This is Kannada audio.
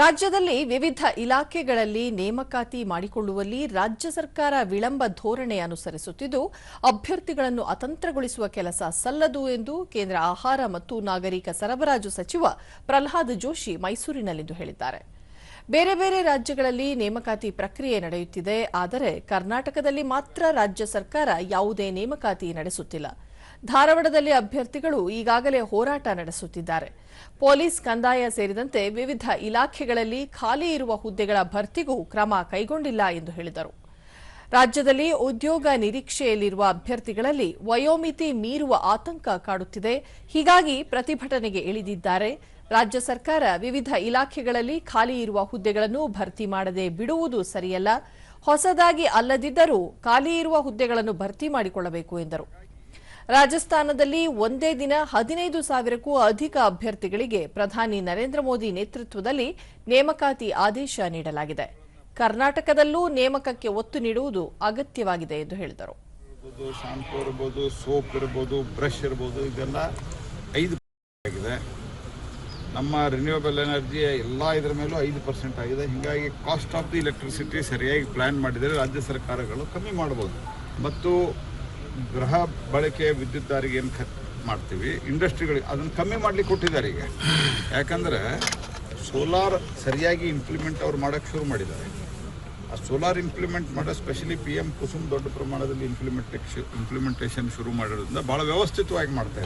ರಾಜ್ಯದಲ್ಲಿ ವಿವಿಧ ಇಲಾಖೆಗಳಲ್ಲಿ ನೇಮಕಾತಿ ಮಾಡಿಕೊಳ್ಳುವಲ್ಲಿ ರಾಜ್ಯ ಸರ್ಕಾರ ವಿಳಂಬ ಧೋರಣೆ ಅನುಸರಿಸುತ್ತಿದ್ದು, ಅಭ್ಯರ್ಥಿಗಳನ್ನು ಅತಂತ್ರಗೊಳಿಸುವ ಕೆಲಸ ಸಲ್ಲದು ಎಂದು ಕೇಂದ್ರ ಆಹಾರ ಮತ್ತು ನಾಗರಿಕ ಸರಬರಾಜು ಸಚಿವ ಪ್ರಹ್ಲಾದ್ ಜೋಶಿ ಮೈಸೂರಿನಲ್ಲಿಂದು ಹೇಳಿದ್ದಾರೆ. ಬೇರೆ ಬೇರೆ ರಾಜ್ಯಗಳಲ್ಲಿ ನೇಮಕಾತಿ ಪ್ರಕ್ರಿಯೆ ನಡೆಯುತ್ತಿದೆ, ಆದರೆ ಕರ್ನಾಟಕದಲ್ಲಿ ಮಾತ್ರ ರಾಜ್ಯ ಸರ್ಕಾರ ಯಾವುದೇ ನೇಮಕಾತಿ ನಡೆಸುತ್ತಿಲ್ಲ. ಧಾರವಾಡದಲ್ಲಿ ಅಭ್ಯರ್ಥಿಗಳು ಈಗಾಗಲೇ ಹೋರಾಟ ನಡೆಸುತ್ತಿದ್ದಾರೆ. ಪೊಲೀಸ್ ಕಂದಾಯ ಸೇರಿದಂತೆ ವಿವಿಧ ಇಲಾಖೆಗಳಲ್ಲಿ ಖಾಲಿ ಇರುವ ಹುದ್ದೆಗಳ ಭರ್ತಿಗೂ ಕ್ರಮ ಕೈಗೊಂಡಿಲ್ಲ ಎಂದು ಹೇಳಿದರು. ರಾಜ್ಯದಲ್ಲಿ ಉದ್ಯೋಗ ನಿರೀಕ್ಷೆಯಲ್ಲಿರುವ ಅಭ್ಯರ್ಥಿಗಳಲ್ಲಿ ವಯೋಮಿತಿ ಮೀರುವ ಆತಂಕ ಕಾಡುತ್ತಿದೆ. ಹೀಗಾಗಿ ಪ್ರತಿಭಟನೆಗೆ ಇಳಿದಿದ್ದಾರೆ. ರಾಜ್ಯ ಸರ್ಕಾರ ವಿವಿಧ ಇಲಾಖೆಗಳಲ್ಲಿ ಖಾಲಿ ಇರುವ ಹುದ್ದೆಗಳನ್ನು ಭರ್ತಿ ಮಾಡದೆ ಬಿಡುವುದು ಸರಿಯಲ್ಲ. ಹೊಸದಾಗಿ ಅಲ್ಲದಿದ್ದರೂ ಖಾಲಿ ಇರುವ ಹುದ್ದೆಗಳನ್ನು ಭರ್ತಿ ಮಾಡಿಕೊಳ್ಳಬೇಕು ಎಂದರು. ರಾಜಸ್ಥಾನದಲ್ಲಿ ಒಂದೇ ದಿನ ಹದಿನೈದು ಸಾವಿರಕ್ಕೂ ಅಧಿಕ ಅಭ್ಯರ್ಥಿಗಳಿಗೆ ಪ್ರಧಾನಿ ನರೇಂದ್ರ ಮೋದಿ ನೇತೃತ್ವದಲ್ಲಿ ನೇಮಕಾತಿ ಆದೇಶ ನೀಡಲಾಗಿದೆ. ಕರ್ನಾಟಕದಲ್ಲೂ ನೇಮಕಕ್ಕೆ ಒತ್ತು ನೀಡುವುದು ಅಗತ್ಯವಾಗಿದೆ ಎಂದು ಹೇಳಿದರು. ಶಾಂಪೂ ಇರ್ಬೋದು, ಸೋಪ್ ಇರ್ಬೋದು, ಬ್ರಷ್ ಇರ್ಬೋದು, ಇದೆಲ್ಲ ಐದು ಆಗಿದೆ. ನಮ್ಮ ರಿನ್ಯೂವಬಲ್ ಎನರ್ಜಿ ಎಲ್ಲ ಇದರ ಮೇಲೂ ಐದು ಪರ್ಸೆಂಟ್ ಆಗಿದೆ. ಹೀಗಾಗಿ ಕಾಸ್ಟ್ ಆಫ್ ದಿ ಎಲೆಕ್ಟ್ರಿಸಿಟಿ ಸರಿಯಾಗಿ ಪ್ಲ್ಯಾನ್ ಮಾಡಿದರೆ ರಾಜ್ಯ ಸರ್ಕಾರಗಳು ಕಮ್ಮಿ ಮಾಡ್ಬೋದು. ಮತ್ತು ಗೃಹ ಬಳಕೆ ವಿದ್ಯುತ್ ದಾರಿಗೆ ಏನು ಖರ್ಚು ಮಾಡ್ತೀವಿ? ಇಂಡಸ್ಟ್ರಿಗಳಿಗೆ ಅದನ್ನು ಕಮ್ಮಿ ಮಾಡ್ಲಿಕ್ಕೆ ಕೊಟ್ಟಿದ್ದಾರೆ ಈಗ. ಯಾಕಂದರೆ ಸೋಲಾರ್ ಸರಿಯಾಗಿ ಇಂಪ್ಲಿಮೆಂಟ್ ಅವ್ರು ಮಾಡೋಕ್ಕೆ ಶುರು ಮಾಡಿದ್ದಾರೆ. ಆ ಸೋಲಾರ್ ಇಂಪ್ಲಿಮೆಂಟ್ ಮಾಡೋ ಸ್ಪೆಷಲಿ ಪಿ ಎಂ ಕುಸುಮ್ ದೊಡ್ಡ ಪ್ರಮಾಣದಲ್ಲಿ ಇಂಪ್ಲಿಮೆಂಟೇಷನ್ ಇಂಪ್ಲಿಮೆಂಟೇಷನ್ ಶುರು ಮಾಡಿರೋದ್ರಿಂದ ಭಾಳ ವ್ಯವಸ್ಥಿತವಾಗಿ ಮಾಡ್ತಾ